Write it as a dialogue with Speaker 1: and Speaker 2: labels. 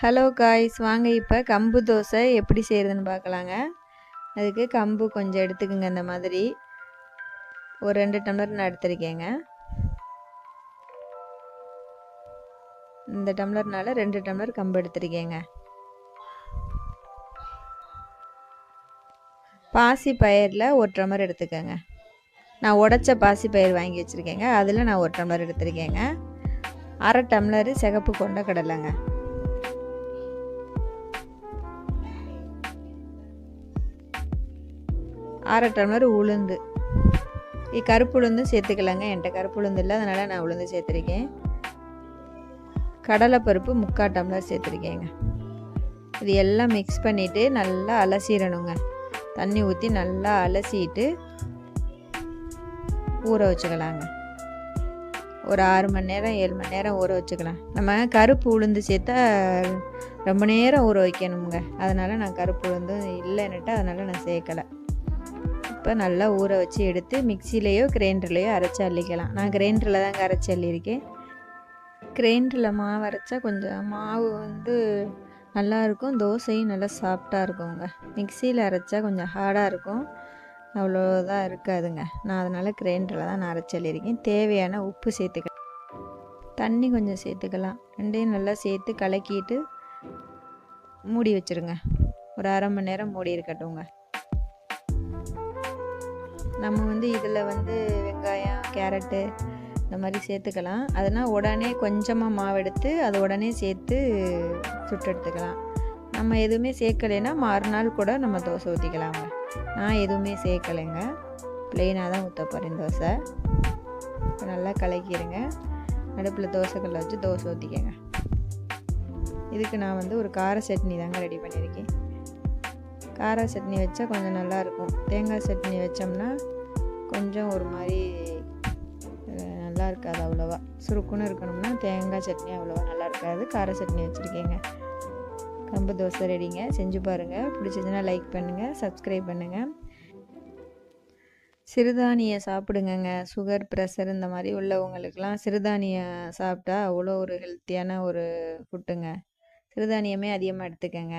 Speaker 1: Hello guys வாங்க இப்போ கம்பு தோசை எப்படி செய்கிறதுன்னு பார்க்கலாங்க. அதுக்கு கம்பு கொஞ்சம் எடுத்துக்கோங்க இந்த மாதிரி. ஒரு ரெண்டு டம்ளர் நான் எடுத்திருக்கேங்க. இந்த டம்ளர்னால ரெண்டு டம்ளர் கம்பு எடுத்திருக்கேங்க. பாசி பயிரில் ஒரு டம்ளர் எடுத்துக்கோங்க. நான் உடச்ச பாசி பயிர் வாங்கி வச்சுருக்கேங்க. அதில் நான் ஒரு டம்ளர் எடுத்திருக்கேங்க. அரை டம்ளரு சிகப்பு கொண்ட கடலைங்க. அரை டம்ளர் உளுந்து. இது கருப்பு உளுந்து சேர்த்துக்கலாங்க. என்கிட்ட கருப்பு உளுந்து இல்லை. அதனால் நான் உளுந்து சேர்த்துருக்கேன். கடலைப்பருப்பு முக்கால் டம்ளர் சேர்த்துருக்கேங்க. இது எல்லாம் மிக்ஸ் பண்ணிவிட்டு நல்லா அலசிடணுங்க. தண்ணி ஊற்றி நல்லா அலசிட்டு ஊற வச்சுக்கலாங்க. ஒரு ஆறு மணி நேரம் ஏழு மணி நேரம் ஊற வச்சுக்கலாம். நம்ம கருப்பு உளுந்து சேர்த்தா ரொம்ப நேரம் ஊற வைக்கணுங்க. அதனால் நான் கருப்பு உளுந்து இல்லைன்னுட்டு அதனால் நான் சேர்க்கலை. இப்போ நல்லா ஊற வச்சு எடுத்து மிக்சிலேயோ கிரைண்டர்லேயோ அரைச்சி அள்ளிக்கலாம். நான் கிரைண்டரில் தாங்க அரைச்சி அள்ளியிருக்கேன். கிரைண்டரில் மாவு அரைச்சா கொஞ்சம் மாவு வந்து நல்லா இருக்கும். தோசையும் நல்லா சாஃப்டாக இருக்குங்க. மிக்சியில் அரைச்சா கொஞ்சம் ஹார்டாக இருக்கும். அவ்வளோதான் இருக்காதுங்க. நான் அதனால் கிரைண்டரில் தான் நான் அரைச்சி அள்ளியிருக்கேன். தேவையான உப்பு சேர்த்துக்கலாம். தண்ணி கொஞ்சம் சேர்த்துக்கலாம். ரெண்டையும் நல்லா சேர்த்து கலக்கிட்டு மூடி வச்சுருங்க. ஒரு அரை மணி நேரம் மூடி இருக்கட்டும்ங்க. நம்ம வந்து இதில் வந்து வெங்காயம் கேரட்டு இந்த மாதிரி சேர்த்துக்கலாம். அதனால் உடனே கொஞ்சமாக மாவு எடுத்து அதை உடனே சேர்த்து சுட்டு எடுத்துக்கலாம். நம்ம எதுவுமே சேர்க்கலைன்னா மறுநாள் கூட நம்ம தோசை ஊற்றிக்கலாங்க நான் எதுவுமே சேர்க்கலைங்க. ப்ளெயினாக தான் ஊற்ற போகிறேன் தோசை. இப்போ நல்லா கலக்கிடுங்க அடுப்பில் தோசைக்கல்ல வச்சு தோசை ஊற்றிக்கங்க இதுக்கு நான் வந்து ஒரு கார சட்னி தாங்க ரெடி பண்ணியிருக்கேன். கார சட்னி வச்சா கொஞ்சம் நல்லாயிருக்கும். தேங்காய் சட்னி வச்சோம்னா கொஞ்சம் ஒரு மாதிரி நல்லா இருக்காது அவ்வளோவா. சுருக்குன்னு இருக்கணும்னா தேங்காய் சட்னி அவ்வளோவா நல்லா இருக்காது. கார சட்னி வச்சுருக்கேங்க. கம்பு தோசை ரெடிங்க. செஞ்சு பாருங்கள் பிடிச்சதுன்னா லைக் பண்ணுங்கள் சப்ஸ்கிரைப் பண்ணுங்கள் சிறுதானியம் சாப்பிடுங்கங்க. சுகர் ப்ரெஷர் இந்த மாதிரி உள்ளவங்களுக்கெல்லாம் சிறுதானியம் சாப்பிட்டா அவ்வளோ ஒரு ஹெல்த்தியான ஒரு ஃபுட்டுங்க சிறுதானியமே அதிகமாக எடுத்துக்கங்க.